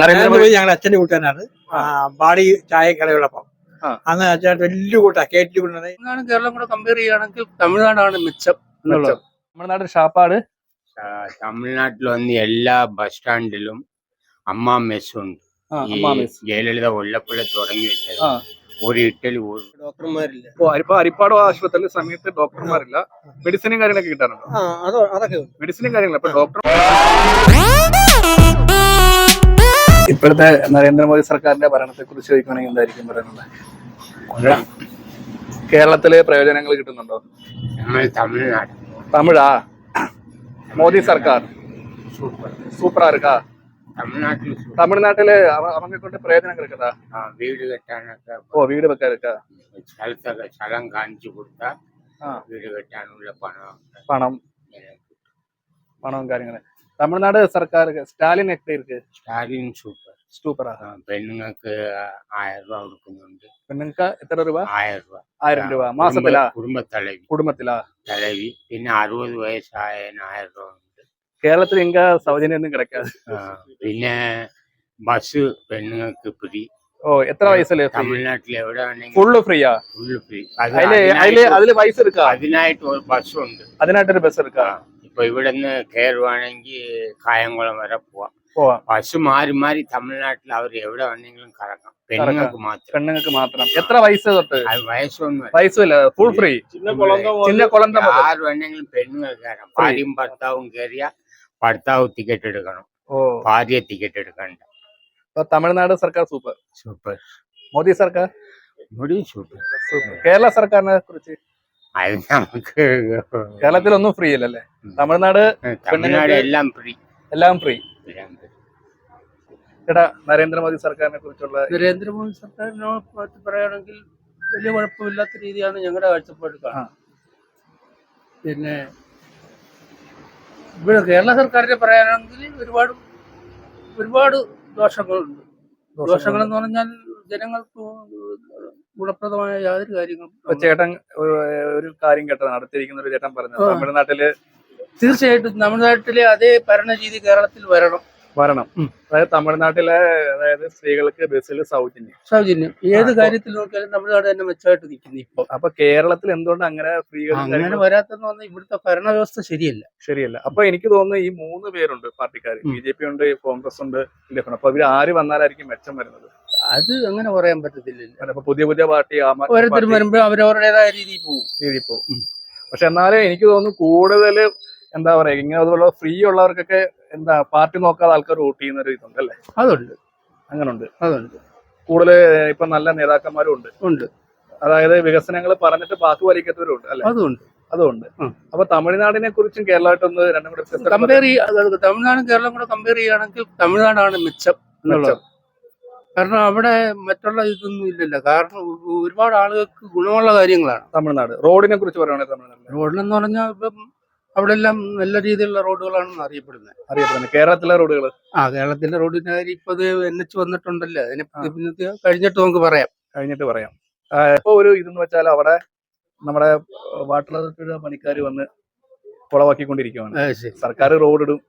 നരേന്ദ്രമോദി ഞങ്ങളുടെ അച്ഛന്റെ കൂട്ടുകാരനാണ്. ബാഡി ബാടി ചായ കടയുള്ളപ്പം. അന്ന് അച്ഛൻ വലിയ കൂട്ടാ കേറ്റി കൊണ്ടുവന്നത്. കേരളം കൂടെ കമ്പയർ ചെയ്യുകയാണെങ്കിൽ തമിഴ്നാടാണ് മിച്ചം. എന്നുള്ളത് തമിഴ്നാട് ഷാപ്പാട്. തമിഴ്നാട്ടിൽ വന്ന് എല്ലാ ബസ് സ്റ്റാൻഡിലും അമ്മ മെസ് ഉണ്ട് ആ, ഈ അമ്മാ മെസ്. ജയലളിത ഉള്ളപ്പോഴേ തുടങ്ങി വെച്ചത്. ഒരു ഇട്ടലി ഡോക്ടർമാരില്ല. ഇപ്പൊ അരിപ്പാട് ആശുപത്രിയിൽ സമയത്ത് ഡോക്ടർമാരില്ല. മെഡിസിനും കാര്യങ്ങളൊക്കെ കിട്ടാറുണ്ടോ? ആ അതൊക്കെ മെഡിസിനും കാര്യങ്ങളും. ഇപ്പൊ ഡോക്ടർ ഇപ്പോഴത്തെ നരേന്ദ്രമോദി സർക്കാരിന്റെ ഭരണത്തെ കുറിച്ച് ചോദിക്കുകയാണെങ്കിൽ എന്തായിരിക്കും പറയുന്നത് കൊള്ളാം കേരളത്തില് പ്രയോജനങ്ങൾ കിട്ടുന്നുണ്ടോ നമ്മൾ തമിഴ്നാട് തമിഴാ മോദി സർക്കാർ சூப்பரா இருக்கா തമിഴ്നാട്ടിൽ தமிழ்நாட்டுல அவ- அவங்க கொண்டு பிரயோஜனம் இருக்குதா ആ, വീട് കെട്ടാനൊക്കെ ஓ வீடு வைக்க இருக்கா സ്ഥലത്തൊക്കെ സ്ഥലം കാണിച്ചു കൊടുത്താൽ ആ. വീട് കെട്ടാനുള്ള പണം பணம் பணம் കാര്യങ്ങള് തമിഴ്നാട് സർക്കാർ സ്റ്റാലിൻ எப்படி இருக்கு സൂപ്പർ. സൂപ്പർ சூப்பரா പെണ്ണുങ്ങൾക്ക് ആയിരം രൂപ കൊടുക്കുന്നുണ്ട്. പെണ്ണുങ്ങൾക്ക് എത്ര രൂപ? ആയിരം രൂപ. ആയിരം രൂപ. മാസത്തിലാ കുടുംബ തലവി കുടുംബത്തിലാ? തലവി. പിന്നെ അറുപത് വയസ്സായ ആയിരം രൂപ ഉണ്ട്. കേരളത്തിൽ എങ്ക സൗജന്യൊന്നും കിടക്കാതെ. പിന്നെ ബസ് പെണ്ണുങ്ങൾക്ക് ഫ്രീ. ഓ എത്ര വയസ്സല്ലേ തമിഴ്നാട്ടിൽ എവിടെ ഫുള്ള് ഫ്രീയാ? Full free. അതിൽ അതിൽ വയസ്സ് എടുക്കാം? അതിനായിട്ട് ബസ് ഉണ്ട് അതിനായിട്ടൊരു ബസ് എടുക്കാം? ഇപ്പൊ ഇവിടെ നിന്ന് കയറുവാണെങ്കിൽ കായംകുളം വരെ പോവാം. പശു ബസ് മാറി മാറി തമിഴ്നാട്ടിൽ അവർ എവിടെ വേണമെങ്കിലും കറങ്ങാം പെണ്ണുങ്ങൾക്ക് മാത്രം. പെണ്ണുങ്ങൾക്ക് മാത്രം. എത്ര വയസ്സ് തൊട്ട്? വയസ്സൊന്നും വയസ്സില്ല ഫുൾ ഫ്രീ ചിന്ന കുളന്ത ആറ് ആര് വേണമെങ്കിലും പെണ്ണുങ്ങൾ കയറാം. ഭാര്യയും ഭർത്താവും കയറിയ ഭർത്താവ് ടിക്കറ്റ് എടുക്കണം. ഓ. ഭാര്യ ടിക്കറ്റ് എടുക്കണ്ട. അപ്പൊ തമിഴ്നാട് സർക്കാർ സൂപ്പർ. സൂപ്പർ. മോദി സർക്കാർ? മോദി സൂപ്പർ. സൂപ്പർ. കേരള സർക്കാരിനെ കുറിച്ച് അത് നമുക്ക് കേരളത്തിലൊന്നും ഫ്രീ അല്ലല്ലേ? തമിഴ്നാട് തമിഴ്നാട് എല്ലാം ഫ്രീ എല്ലാം ഫ്രീ. ചേട്ടാ നരേന്ദ്രമോദി സർക്കാരിനെ കുറിച്ചുള്ള നരേന്ദ്രമോദി സർക്കാരിനെ പറ്റി പറയുകയാണെങ്കിൽ വലിയ കുഴപ്പമില്ലാത്ത രീതിയാണ് ഞങ്ങളുടെ കാഴ്ചപ്പാട് ആ. പിന്നെ ഇവിടെ കേരള സർക്കാരിനെ പറയാനാണെങ്കിൽ ഒരുപാട് ഒരുപാട് ദോഷങ്ങളുണ്ട്. ദോഷങ്ങളെന്ന് പറഞ്ഞാൽ ജനങ്ങൾക്ക് ഗുണപ്രദമായ യാതൊരു കാര്യങ്ങളും ചേട്ടൻ ഒരു- കാര്യം കേട്ടതാണ് അടുത്തിരിക്കുന്ന ഒരു ചേട്ടൻ പറഞ്ഞു. തമിഴ്നാട്ടിൽ തീർച്ചയായിട്ടും തമിഴ്നാട്ടിലെ അതേ ഭരണരീതി കേരളത്തിൽ വരണം. വരണം. അതായത് തമിഴ്നാട്ടിലെ അതായത് സ്ത്രീകൾക്ക് ബസ്സിൽ സൗജന്യം. സൗജന്യം. ഏത് കാര്യത്തിൽ നോക്കിയാലും തമിഴ്നാട് തന്നെ മെച്ചമായിട്ട് നിൽക്കുന്നു ഇപ്പൊ. അപ്പൊ കേരളത്തിൽ എന്തുകൊണ്ട് അങ്ങനെ സ്ത്രീകൾ അങ്ങനെ വരാത്തെന്ന് പറഞ്ഞാൽ ഇവിടുത്തെ ഭരണവ്യവസ്ഥ ശരിയല്ല. ശരിയല്ല. അപ്പൊ എനിക്ക് തോന്നുന്നു ഈ മൂന്ന് പേരുണ്ട് പാർട്ടിക്കാർ ബി ജെ പി ഉണ്ട് കോൺഗ്രസ് ഉണ്ട് അപ്പൊ ഇവർ ആര് വന്നാലായിരിക്കും മെച്ചം വരുന്നത്? അത് അങ്ങനെ പറയാൻ പറ്റത്തില്ലല്ലോ. അപ്പൊ പുതിയ പുതിയ പാർട്ടി ഓരോരുത്തരും വരുമ്പോൾ അവരവരുടേതായ രീതിയിൽ പോകും. രീതിയിൽ പോകും. പക്ഷെ എന്നാലും എനിക്ക് തോന്നുന്നു കൂടുതൽ എന്താ പറയാ ഇങ്ങനെ അതുപോലെ ഫ്രീ ഉള്ളവർക്കൊക്കെ എന്താ പാർട്ടി നോക്കാതെ ആൾക്കാർ വോട്ട് ചെയ്യുന്ന ഒരു ഇതുണ്ട് അല്ലേ? അതുണ്ട്. അങ്ങനുണ്ട്. അതുണ്ട്. കൂടുതൽ ഇപ്പൊ നല്ല നേതാക്കന്മാരും ഉണ്ട്. ഉണ്ട്. അതായത് വികസനങ്ങൾ പറഞ്ഞിട്ട് ബാക്കി വലിക്കാത്തവരും ഉണ്ട് അല്ലെ? അതുണ്ട്. അതുകൊണ്ട്. അപ്പൊ തമിഴ്നാടിനെ കുറിച്ചും കേരളമായിട്ടൊന്ന് രണ്ടും കൂടെ കമ്പയർ ചെയ്യുക തമിഴ്നാടും കേരളം കൂടെ കമ്പയർ ചെയ്യുകയാണെങ്കിൽ തമിഴ്നാടാണ് മിച്ചം. എന്നുള്ളത്. കാരണം അവിടെ മറ്റുള്ള ഇതൊന്നും ഇല്ലല്ലോ. കാരണം ഒരുപാട് ആളുകൾക്ക് ഗുണമുള്ള കാര്യങ്ങളാണ്. തമിഴ്നാട്. റോഡിനെ കുറിച്ച് പറയുകയാണെങ്കിൽ തമിഴ്നാട് റോഡിലെന്ന് പറഞ്ഞാൽ ഇപ്പം അവിടെ എല്ലാം നല്ല രീതിയിലുള്ള റോഡുകളാണെന്ന് അറിയപ്പെടുന്നത്. അറിയപ്പെടുന്നത്. കേരളത്തിലെ റോഡുകൾ ആ കേരളത്തിലെ റോഡിന്റെ കാര്യം ഇപ്പൊ അത് എൻ എച്ച് വന്നിട്ടുണ്ടല്ലോ. അതിനെ കഴിഞ്ഞിട്ട് നമുക്ക് പറയാം. കഴിഞ്ഞിട്ട് പറയാം. ഇപ്പൊ ഒരു ഇതെന്ന് വെച്ചാൽ അവിടെ നമ്മുടെ വാട്ടർ അതോറിറ്റിയുടെ പണിക്കാർ വന്ന് കുളവാക്കിക്കൊണ്ടിരിക്കുകയാണ് സർക്കാർ റോഡിടും.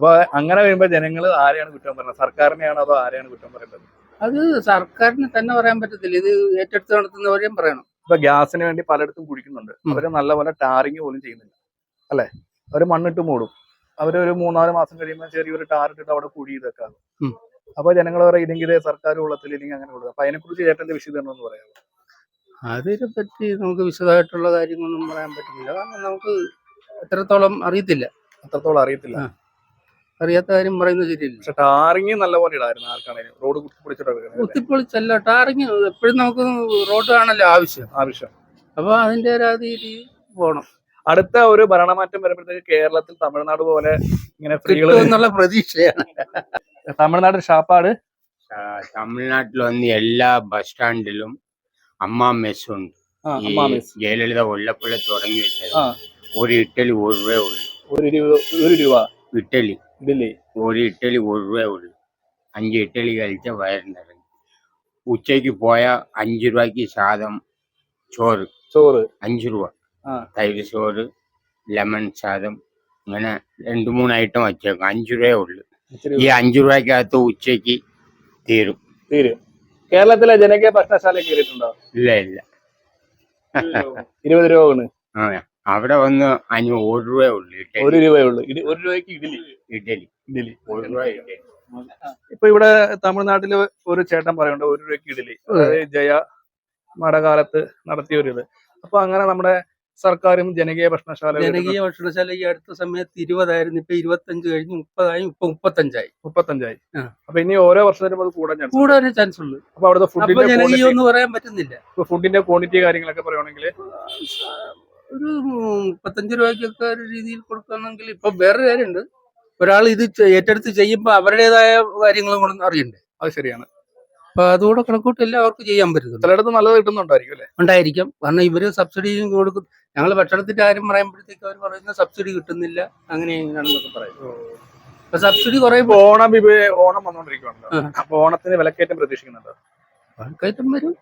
അപ്പൊ അങ്ങനെ വരുമ്പോ ജനങ്ങൾ ആരെയാണ് കുറ്റം പറയുന്നത്? സർക്കാരിനെയാണോ അതോ ആരെയാണ് കുറ്റം പറയുന്നത് അത് സർക്കാരിന് തന്നെ പറയാൻ പറ്റത്തില്ല. ഇത് ഏറ്റെടുത്ത് നടത്തുന്നവരെയും പറയണം. ഇപ്പൊ ഗ്യാസിന് വേണ്ടി പലയിടത്തും കുടിക്കുന്നുണ്ട്. ഉം. അവർ നല്ലപോലെ ടാറിങ് പോലും ചെയ്യുന്നില്ല. അല്ലെ? അവർ മണ്ണിട്ട് മൂടും. അവർ ഒരു മൂന്നാൽ മാസം കഴിയുമ്പോൾ ചെറിയൊരു ടാറിട്ടിട്ട് അവിടെ കുഴി ഇതൊക്കെ ഉം. അപ്പൊ ജനങ്ങൾ പറയും ഇല്ലെങ്കിൽ സർക്കാർ ഉള്ളത്തിൽ ഇല്ലെങ്കിൽ അങ്ങനെ കൊടുക്കും. അപ്പൊ അതിനെക്കുറിച്ച് ചേട്ടന്റെ വിശദീകരണം എന്ന് പറയാം അതിനെ പറ്റി നമുക്ക് വിശദമായിട്ടുള്ള കാര്യങ്ങളൊന്നും പറയാൻ പറ്റുന്നില്ല. കാരണം നമുക്ക് എത്രത്തോളം അറിയത്തില്ല. എത്രത്തോളം അറിയത്തില്ല. അറിയാത്ത കാര്യം പറയുന്നത് ശരിയല്ല. പക്ഷെ ടാറിങ് നല്ലപോലെ ഇടായിരുന്നു ആർക്കാണെങ്കിലും റോഡ് കുത്തിപ്പൊളിച്ചിട്ടാണ് കുത്തിപ്പൊളിച്ചല്ല ടാറിങ് എപ്പോഴും നമുക്ക് റോഡ് ആണല്ലോ ആവശ്യം. ആവശ്യം. അപ്പൊ അതിന്റെ ഒരു രീതി പോണം. അടുത്ത ഒരു ഭരണമാറ്റം വരുമ്പോഴത്തേക്ക് കേരളത്തിൽ തമിഴ്നാട് പോലെ ഇങ്ങനെ എന്നുള്ള പ്രതീക്ഷയാണ്. തമിഴ്നാട് ഷാപ്പാട്? തമിഴ്നാട്ടിൽ വന്ന് എല്ലാ ബസ് സ്റ്റാൻഡിലും അമ്മ മെസ് ഉണ്ട് ഈ. ജയലളിത ഉള്ളപ്പോഴേ തുടങ്ങി വെച്ചത്. ഒരു ഇറ്റലി ഒരു രൂപ ഉള്ളു. ഒരു രൂപ ഒരു രൂപ ഇട്ടലി ഇതില്ലേ ഒരു ഇട്ടലി ഒരു രൂപ ഉള്ളു അഞ്ച് ഇറ്റലി കഴിച്ച വയറിനിറങ്ങി. ഉച്ചയ്ക്ക് പോയ അഞ്ച് രൂപയ്ക്ക് സാധം ചോറ്. ചോറ്. അഞ്ച് രൂപ. തൈര് ചോറ് ലെമൺ സാധം ഇങ്ങനെ രണ്ട് മൂന്ന് ഐറ്റം വച്ചേക്കും. അഞ്ച് രൂപയേ ഉള്ളു. ഈ അഞ്ച് രൂപയ്ക്കകത്ത് ഉച്ചയ്ക്ക് തീരും. തീരും. കേരളത്തിലെ ജനകീയ ഭക്ഷണശാല കയറിയിട്ടുണ്ടോ? ഇല്ല ഇല്ല. ഇരുപത് രൂപ ആണ്. ആ, അവിടെ വന്ന് അഞ്ഞു ഒരു രൂപയേ ഉള്ളൂ. ഒരു രൂപയേ ഉള്ളൂ. ഇടി- ഒരു രൂപയ്ക്ക് ഇഡലി. ഇഡലി. ഇഡലി. ഒരു രൂപ ഇഡലി. ഇപ്പൊ ഇവിടെ തമിഴ്നാട്ടിൽ ഒരു ചേട്ടൻ പറയുന്നുണ്ട് ഒരു രൂപയ്ക്ക് ഇഡലി. അതായത് ജയ മടകാലത്ത് നടത്തിയ ഒരു ഇത്. അപ്പൊ അങ്ങനെ നമ്മുടെ സർക്കാരും ജനകീയ ഭക്ഷണശാല ജനകീയ ഭക്ഷണശാല ഈ അടുത്ത സമയത്ത് ഇരുപതായിരുന്നു ഇപ്പൊ ഇരുപത്തഞ്ച് കഴിഞ്ഞ് മുപ്പതായി ഇപ്പൊ മുപ്പത്തഞ്ചായി. മുപ്പത്തഞ്ചായി. ആ. അപ്പൊ ഇനി ഓരോ വർഷത്തിനും അത് കൂടാൻ ചാൻസ് കൂടാനേ ചാൻസ് ഉള്ളു. അപ്പൊ അവിടുത്തെ അപ്പൊ ഫുഡിന്റെ ജനകീയം എന്ന് പറയാൻ പറ്റുന്നില്ല. ഫുഡിന്റെ ക്വാണ്ടിറ്റി കാര്യങ്ങളൊക്കെ പറയുവാണെങ്കിൽ ഒരു മുപ്പത്തഞ്ച് രൂപയ്ക്കൊക്കെ ഒരു രീതിയിൽ കൊടുക്കണമെങ്കിൽ ഇപ്പൊ വേറെ കാര്യമുണ്ട്. ഒരാൾ ഇത് ഏറ്റെടുത്ത് ചെയ്യുമ്പോ അവരുടേതായ കാര്യങ്ങളും കൂടെ അറിയണ്ടേ? അത് ശരിയാണ്. അപ്പൊ അതുകൂടെ കണക്കൂട്ടില്ല അവർക്ക് ചെയ്യാൻ പറ്റും ചിലയിടത്ത് നല്ലത് കിട്ടുന്നുണ്ടായിരിക്കും അല്ലേ? ഉണ്ടായിരിക്കും. കാരണം ഇവർ സബ്സിഡിയും കൊടുക്കും ഞങ്ങൾ ഭക്ഷണത്തിന്റെ കാര്യം പറയുമ്പോഴത്തേക്ക് അവർ പറയുന്ന സബ്സിഡി കിട്ടുന്നില്ല അങ്ങനെ ഇങ്ങനെയാണെന്നൊക്കെ പറയും അപ്പൊ സബ്സിഡി കുറെ ഓണം ഓണം വന്നോണ്ടിരിക്കുന്നുണ്ട്. അപ്പൊ ഓണത്തിന് വിലക്കയറ്റം പ്രതീക്ഷിക്കുന്നുണ്ടോ? വിലക്കയറ്റം വരും.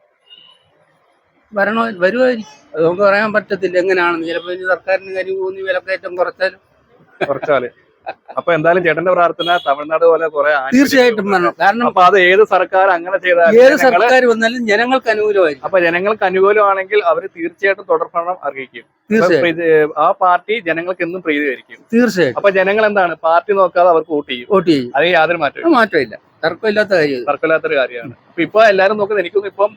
വരണോ? വരുമായിരിക്കും അത് നമുക്ക് പറയാൻ പറ്റത്തില്ല എങ്ങനെയാണെന്ന്. ചിലപ്പോൾ ഇനി സർക്കാരിന് കാര്യം പോകുന്ന വിലക്കയറ്റം കുറച്ചാലും. കുറച്ചാൽ. അപ്പൊ എന്തായാലും ചേട്ടന്റെ പ്രാർത്ഥന തമിഴ്നാട് പോലെ കുറെ തീർച്ചയായിട്ടും വരണം. കാരണം അപ്പൊ അത് ഏത് സർക്കാർ അങ്ങനെ ചെയ്താൽ ഏത് സർക്കാർ വന്നാലും ജനങ്ങൾക്ക് അനുകൂലമായിരിക്കും. അപ്പൊ ജനങ്ങൾക്ക് അനുകൂലമാണെങ്കിൽ അവർ തീർച്ചയായിട്ടും തുടർഭരണം അറിയിക്കും അപ്പൊ ആ പാർട്ടി ജനങ്ങൾക്ക് എന്നും പ്രീതിയായിരിക്കും തീർച്ചയായിട്ടും. അപ്പൊ ജനങ്ങൾ എന്താണ്? പാർട്ടി നോക്കാതെ അവർക്ക് വോട്ട് ചെയ്യും. വോട്ട് ചെയ്യും. അത് യാതൊരു മാറ്റവും അത് മാറ്റമില്ല. തർക്കമില്ലാത്ത കാര്യം. തർക്കമില്ലാത്തൊരു കാര്യമാണ്. അപ്പൊ ഇപ്പൊ എല്ലാരും നോക്കുന്നത് എനിക്കൊന്നും ഇപ്പം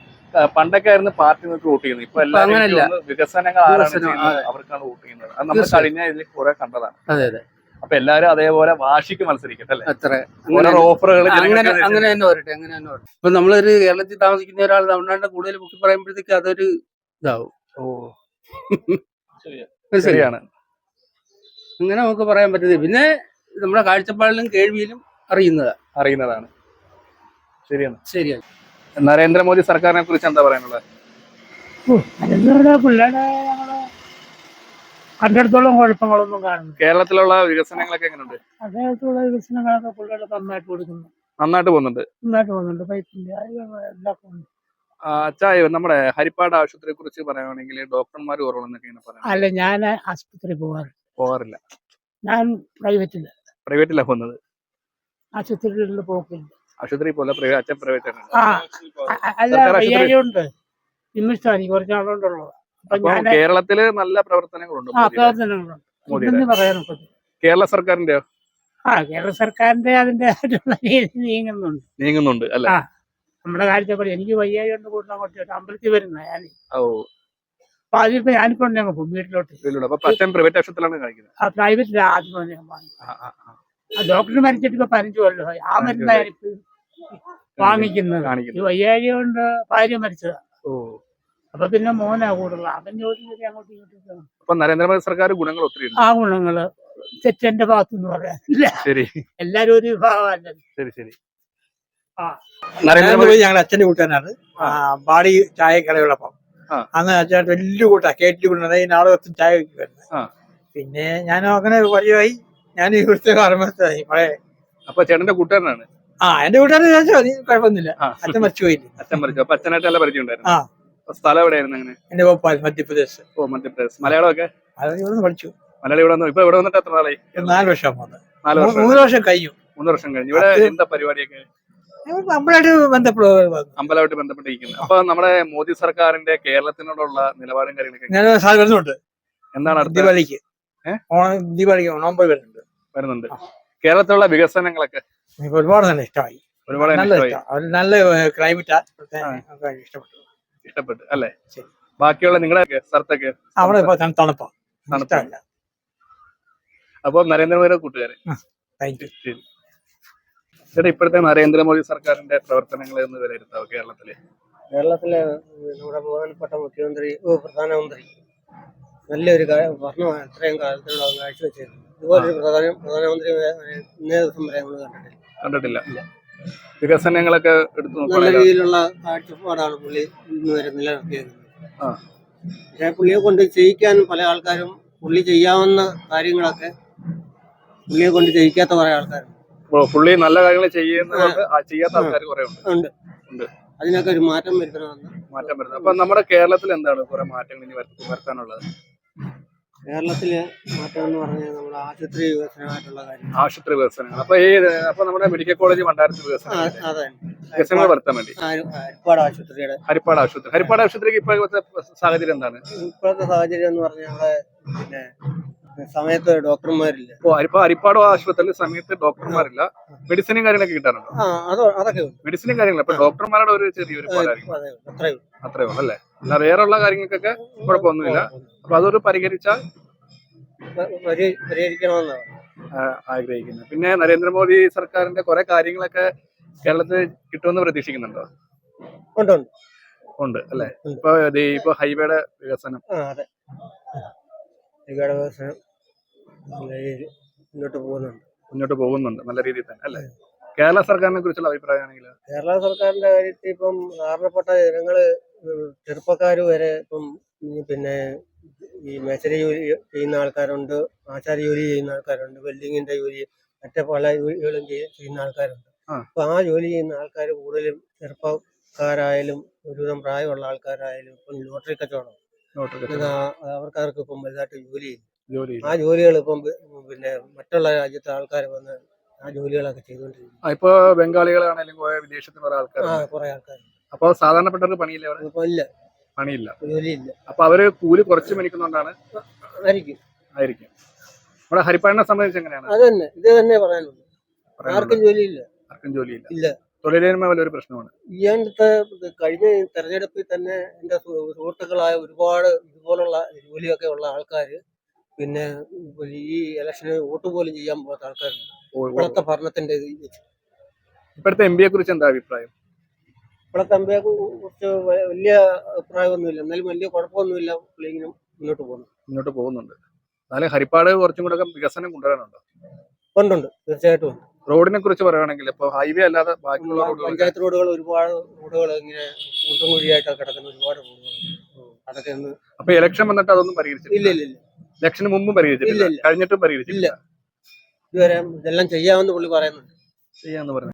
പണ്ടൊക്കെ ആയിരുന്നു പാർട്ടി നിങ്ങൾക്ക് വോട്ട് ചെയ്യുന്നത്. ഇപ്പൊ എല്ലാവരും. എനിക്ക് വികസനങ്ങൾ ആരാണ് ചെയ്യുന്നത്? അവർക്കാണ് വോട്ട് ചെയ്യുന്നത്. അത് നമ്മൾ കഴിഞ്ഞ ഇതിൽ കുറെ കണ്ടതാണ്. അതെ അതെ. അപ്പൊ എല്ലാരും അതേപോലെ വാശിക്ക് മത്സരിക്കട്ടെ അല്ലെ? അത്ര. ഓരോ ഓഫറുകൾ അങ്ങനെ അങ്ങനെ തന്നെ വരട്ടെ അങ്ങനെ തന്നെ വരട്ടെ. ഇപ്പൊ നമ്മളൊരു കേരളത്തിൽ താമസിക്കുന്ന ഒരാൾ തമിഴ്നാടിന്റെ കൂടുതൽ ബുക്കി പറയുമ്പോഴത്തേക്ക് അതൊരു ഇതാവും. ഓ? ശരിയാണ്. അങ്ങനെ നമുക്ക് പറയാൻ പറ്റുന്നത് പിന്നെ നമ്മുടെ കാഴ്ചപ്പാടിലും കേൾവിയിലും അറിയുന്നതാ. അറിയുന്നതാണ്. ശരിയാണ്. ശരിയാണ്. നരേന്ദ്രമോദി സർക്കാരിനെ കുറിച്ച് എന്താ പറയാനുള്ളത്? കണ്ടിടത്തോളം കുഴപ്പങ്ങളൊന്നും കാണുന്നു കേരളത്തിലുള്ള വികസനങ്ങളൊക്കെ എങ്ങനെയുണ്ട് അദ്ദേഹത്തുള്ള വികസനങ്ങളൊക്കെ പിള്ളേരെ നന്നായിട്ട് കൊടുക്കുന്നു. നന്നായിട്ട് പോകുന്നുണ്ട്. നന്നായിട്ട് പോകുന്നുണ്ട്. പൈപ്പിന്റെ അച്ഛാ നമ്മുടെ ഹരിപ്പാട് ആശുപത്രിയെ കുറിച്ച് പറയുകയാണെങ്കിൽ ഡോക്ടർമാർ കുറവുള്ളെന്നൊക്കെ ഇങ്ങനെ പറയാം. അല്ല ഞാൻ ആശുപത്രി പോകാറ് പോകാറില്ല. ഞാൻ പ്രൈവറ്റിൽ പ്രൈവറ്റിലാണ് പോകുന്നത്? ആശുപത്രികളിൽ പോക്കില്ല. ആശുപത്രി പോലെ പ്രൈവറ്റ് അച്ഛൻ പ്രൈവറ്റ് അല്ല കുറച്ച് കേരളത്തിൽ നല്ല പ്രവർത്തനങ്ങളുണ്ട് കേരള സർക്കാരിന്റെ ആ കേരള സർക്കാരിന്റെ അതിന്റെ നീങ്ങുന്നുണ്ട്. നീങ്ങുന്നുണ്ട് അല്ല. നമ്മുടെ കാഴ്ചപ്പാട് എനിക്ക് വയ്യായുണ്ട് കൂടുതൽ കുറച്ച് അമ്പലത്തിൽ വരുന്ന ഞാൻ ഓ അപ്പൊ അതിപ്പോ ഞാനിപ്പോ ഉണ്ട് വീട്ടിലോട്ട്. അപ്പൊ പ്രൈവറ്റ് ആശുപത്രിയിലാണ് കാണിക്കുന്നത്. ആ പ്രൈവറ്റിലാണ് ആദ്യം ഡോക്ടർ മരിച്ചിട്ട് ഇപ്പൊ പതിനഞ്ച് കൊല്ലമായി ആ മരുന്ന് ഞാനിപ്പോ വാങ്ങിക്കുന്നത്. ഈ വയ്യാഴി കൊണ്ട് ഭാര്യ മരിച്ചതാ. അപ്പൊ പിന്നെ മോനാ കൂടുതൽ അവൻ ജോലി ചെയ്ത് അങ്ങോട്ട് ഇങ്ങോട്ട്. അപ്പൊ നരേന്ദ്രമോദി സർക്കാർ ഗുണങ്ങൾ ഒത്തിരി ഉണ്ട്. ആ ഗുണങ്ങൾ തെറ്റന്റെ ഭാഗത്തുനിന്ന് പറയാനില്ല ശരി. എല്ലാരും ഒരു വിഭാഗമല്ല. ശരി ശരി. നരേന്ദ്രമോദി ഞങ്ങളുടെ അച്ഛന്റെ കൂട്ടാനാണ് ബാടി ചായ കടയുള്ളപ്പം ആ. അന്ന് അച്ഛൻ വലിയ കൂട്ടാ. കേട്ടിട്ട് കൊണ്ടുവന്നത് ഈ നാളെ ചായ വരുന്നത് ആ. പിന്നെ ഞാൻ അങ്ങനെ പരിചയമായി. ഞാൻ ഇവിടുത്തെ കർമ്മത്തായി പഴയ അപ്പൊ ചേട്ടന്റെ കൂട്ടുകാരനാണ്? ആ എന്റെ കൂട്ടുകാരൻ ചോദിച്ചോ നീ കുഴപ്പമൊന്നുമില്ല. അച്ഛൻ മരിച്ചു പോയില്ല അച്ഛൻ മരിച്ചു. അപ്പൊ അച്ഛനായിട്ട് നല്ല പരിചയം ഉണ്ടായിരുന്നു. ആ. സ്ഥലം എവിടെയായിരുന്നു അങ്ങനെ? എന്റെ ഭോപ്പാൽ മധ്യപ്രദേശ്. ഓ മധ്യപ്രദേശ്. മലയാളമൊക്കെ? അത് ഇവിടെ പഠിച്ചു. മലയാളം ഇവിടെ വന്നു. ഇപ്പൊ ഇവിടെ വന്നിട്ട് എത്ര നാളായി? നാല് വർഷം നാല് വർഷം. മൂന്ന് വർഷം കഴിഞ്ഞു. മൂന്ന് വർഷം കഴിഞ്ഞു. ഇവിടെ എന്താ പരിപാടിയൊക്കെ? നമ്മളായിട്ട് ബന്ധപ്പെടുക അമ്പലമായിട്ട് ബന്ധപ്പെട്ടിരിക്കുന്നത് അപ്പൊ നമ്മുടെ മോദി സർക്കാരിന്റെ കേരളത്തിനോടുള്ള നിലപാടും കാര്യങ്ങളൊക്കെ ഞാൻ സാർ എന്താണ് ദീപാവലിക്ക്? ഓണം ദീപാവലിക്ക് ഓണം വരുന്നുണ്ട്. വരുന്നുണ്ട്. കേരളത്തിലുള്ള വികസനങ്ങളൊക്കെ എനിക്ക് ഒരുപാട് തന്നെ ഇഷ്ടമായി. ഒരുപാട് നല്ല ഇഷ്ടമായി. ഇഷ്ടം. നല്ല ക്ലൈമറ്റാ ഇഷ്ടപ്പെട്ടു. ഇഷ്ടപ്പെട്ടു അല്ലേ? ബാക്കിയുള്ള നിങ്ങളുടെ സ്ഥലത്തൊക്കെ? അവിടെ തണുപ്പാ. തണുപ്പില്ല അപ്പൊ നരേന്ദ്രമോദിയുടെ കൂട്ടുകാരൻ താങ്ക് യു ശരി. ചേട്ടാ ഇപ്പോഴത്തെ നരേന്ദ്രമോദി സർക്കാരിന്റെ പ്രവർത്തനങ്ങൾ എന്ന് വിലയിരുത്താവോ കേരളത്തിൽ. കേരളത്തിലെ നമ്മുടെ ബഹുമാനപ്പെട്ട മുഖ്യമന്ത്രി ഓ, പ്രധാനമന്ത്രി നല്ലൊരു ഭരണമാണ് ഇത്രയും കാലത്തിലുള്ള കാഴ്ചവെച്ചിരുന്നു ഇതുപോലൊരു പ്രധാന പ്രധാനമന്ത്രി കണ്ടിട്ടില്ല. കണ്ടിട്ടില്ല. വികസനങ്ങളൊക്കെ എടുത്തു നല്ല നോക്കുകയാണെങ്കിൽ രീതിയിലുള്ള കാഴ്ചപ്പാടാണ് പുള്ളി ഇന്ന് വരെ നിലനിർത്തിയിരുന്നത്. ആ. പക്ഷേ പുള്ളിയെ കൊണ്ട് ചെയ്യിക്കാൻ പല ആൾക്കാരും പുള്ളി ചെയ്യാവുന്ന കാര്യങ്ങളൊക്കെ പുള്ളിയെ കൊണ്ട് ചെയ്യിക്കാത്ത കുറെ ആൾക്കാരുണ്ട്. പുള്ളി നല്ല കാര്യങ്ങൾ ചെയ്യുന്ന ആ. ചെയ്യാത്ത ആൾക്കാർ കുറെ ഉണ്ട്. ഉണ്ട്. ഉണ്ട്. അതിനൊക്കെ ഒരു മാറ്റം വരുത്തണമെന്ന് മാറ്റം വരുന്നത് അപ്പൊ നമ്മുടെ കേരളത്തിൽ എന്താണ് കുറെ മാറ്റങ്ങൾ ഇനി വരുത്ത- വരുത്താനുള്ളത്? കേരളത്തിൽ മാറ്റം എന്ന് പറഞ്ഞാൽ നമ്മുടെ ആശുപത്രി വികസനമായിട്ടുള്ള കാര്യം. ആശുപത്രി വികസനങ്ങൾ. അപ്പൊ ഈ അപ്പൊ നമ്മുടെ മെഡിക്കൽ കോളേജ് മണ്ടാരത്തിൽ ആ, വികസനം അതെ വികസനങ്ങൾ വരുത്താൻ വേണ്ടി. ഹരിപ്പാട് ആശുപത്രിയുടെ. ഹരിപ്പാട് ആശുപത്രി. ഹരിപ്പാട് ആശുപത്രിക്ക് ഇപ്പോഴത്തെ സാഹചര്യം എന്താണ്? ഇപ്പോഴത്തെ സാഹചര്യം എന്ന് പറഞ്ഞാൽ പിന്നെ സമയത്ത് ഡോക്ടർമാരില്ല. ഇപ്പൊ ഹരിപ്പാ ഹരിപ്പാട് ആശുപത്രിയിൽ സമയത്ത് ഡോക്ടർമാരില്ല. മെഡിസിനും കാര്യങ്ങളൊക്കെ അത് അതൊക്കെ. മെഡിസിനും കാര്യങ്ങളും. അപ്പൊ ഡോക്ടർമാരുടെ ഒരു ചെറിയൊരു അത്രയേ ഉള്ളു. അല്ലേ? അല്ല വേറെയുള്ള കാര്യങ്ങൾക്കൊക്കെ കുഴപ്പമൊന്നുമില്ല. അപ്പൊ അതൊരു പരിഹരിച്ചാൽ പരിഹരിക്കണമെന്നാണ്. ആഗ്രഹിക്കുന്നത് പിന്നെ നരേന്ദ്രമോദി സർക്കാരിന്റെ കുറെ കാര്യങ്ങളൊക്കെ കേരളത്തിൽ കിട്ടുമെന്ന് പ്രതീക്ഷിക്കുന്നുണ്ടോ? ഉണ്ട് ഉണ്ട്. അല്ലെ. ഇപ്പൊ ഇപ്പൊ ഹൈവേയുടെ വികസനം. ഹൈവേയുടെ വികസനം. മുന്നോട്ട് പോകുന്നുണ്ട്. മുന്നോട്ട് പോകുന്നുണ്ട്. നല്ല രീതിയിൽ തന്നെ അല്ലെ? കേരള സർക്കാരിനെ കുറിച്ചുള്ള അഭിപ്രായമാണെങ്കിൽ കേരള സർക്കാരിന്റെ കാര്യത്തിൽ ഇപ്പം സാധാരണപ്പെട്ട ജനങ്ങൾ ചെറുപ്പക്കാർ വരെ ഇപ്പം പിന്നെ ഈ മേശരി ജോലി ചെയ്യുന്ന ആൾക്കാരുണ്ട് ആചാര ജോലി ചെയ്യുന്ന ആൾക്കാരുണ്ട് വെൽഡിങ്ങിന്റെ ജോലി മറ്റേ പല ജോലികളും ചെയ്യുന്ന ആൾക്കാരുണ്ട്. അപ്പൊ ആ ജോലി ചെയ്യുന്ന ആൾക്കാർ കൂടുതലും ചെറുപ്പക്കാരായാലും ഒരുവിധം പ്രായമുള്ള ആൾക്കാരായാലും ഇപ്പം ലോട്ടറി കച്ചവടം. അവർക്കാർക്ക് ഇപ്പം വലുതായിട്ട് ജോലി ചെയ്യും ജോലി ആ ജോലികൾ ഇപ്പം പിന്നെ മറ്റുള്ള രാജ്യത്തെ ആൾക്കാർ വന്ന് ആ ജോലികളൊക്കെ ചെയ്തുകൊണ്ടിരിക്കും ആ, ഇപ്പൊ ബംഗാളികളാണെങ്കിലും കുറെ വിദേശത്ത് കുറെ ആൾക്കാർ ആ കുറെ ആൾക്കാർ അപ്പൊ സാധാരണപ്പെട്ടവർക്ക് പണിയില്ല അവിടെ? ഇല്ല. പണിയില്ല. ജോലിയില്ല. അപ്പൊ അവർ കൂലി കുറച്ച് മേടിക്കുന്നോണ്ടാണ് ആയിരിക്കും. ആയിരിക്കും. നമ്മുടെ ഹരിപ്പാടിനെ സംബന്ധിച്ച് എങ്ങനെയാണ്? അത് തന്നെ ഇത് തന്നെ പറയാനുള്ളൂ? ആർക്കും ജോലിയില്ല. ആർക്കും ജോലിയില്ല. ഇല്ല. തൊഴിലിന്മ വലിയൊരു പ്രശ്നമാണ്. ഇത് കഴിഞ്ഞ തെരഞ്ഞെടുപ്പിൽ തന്നെ എന്റെ സുഹൃത്തുക്കളായ ഒരുപാട് ഇതുപോലുള്ള ജോലിയൊക്കെ ഉള്ള ആൾക്കാര് പിന്നെ ഈ ഇലക്ഷന് വോട്ട് പോലും ചെയ്യാൻ പോകാത്ത ആൾക്കാരുണ്ട്. ഇപ്പോഴത്തെ ഭരണത്തിന്റെ ഇത് വെച്ച്. ഇപ്പോഴത്തെ എം പിയെ കുറിച്ച് എന്താ അഭിപ്രായം? ഇപ്പോഴത്തെ എം പിയെ കുറിച്ച് വലിയ അഭിപ്രായമൊന്നുമില്ല. എന്നാലും വലിയ കുഴപ്പമൊന്നുമില്ല ഇങ്ങനെ മുന്നോട്ട് പോകുന്നു മുന്നോട്ട് പോകുന്നുണ്ട്. എന്നാലും ഹരിപ്പാട് കുറച്ചും കൂടെ വികസനം കൊണ്ടുവരാനുണ്ട്? ഉണ്ടുണ്ട് തീർച്ചയായിട്ടും ഉണ്ട്. റോഡിനെ കുറിച്ച് പറയുകയാണെങ്കിൽ ഇപ്പൊ ഹൈവേ അല്ലാതെ ബാക്കിയുള്ള റോഡുകൾ പഞ്ചായത്ത് റോഡുകൾ ഒരുപാട് റോഡുകൾ ഇങ്ങനെ കൂട്ടം കുഴിയായിട്ടൊക്കെ കിടക്കുന്ന ഒരുപാട് റോഡുകൾ. അതൊക്കെ ഒന്ന് അപ്പൊ ഇലക്ഷൻ വന്നിട്ട് അതൊന്നും ഇല്ല പരിഹരിച്ചിട്ടില്ല? ഇല്ല ഇല്ല ഇലക്ഷന് മുമ്പും പരിഹരിച്ചിട്ടില്ല. കഴിഞ്ഞിട്ടും പരിഹരിച്ചിട്ടില്ല. ഇതുവരെ ഇതെല്ലാം ചെയ്യാമെന്ന് പുള്ളി പറയുന്നുണ്ട് ചെയ്യാന്ന് പറഞ്ഞു.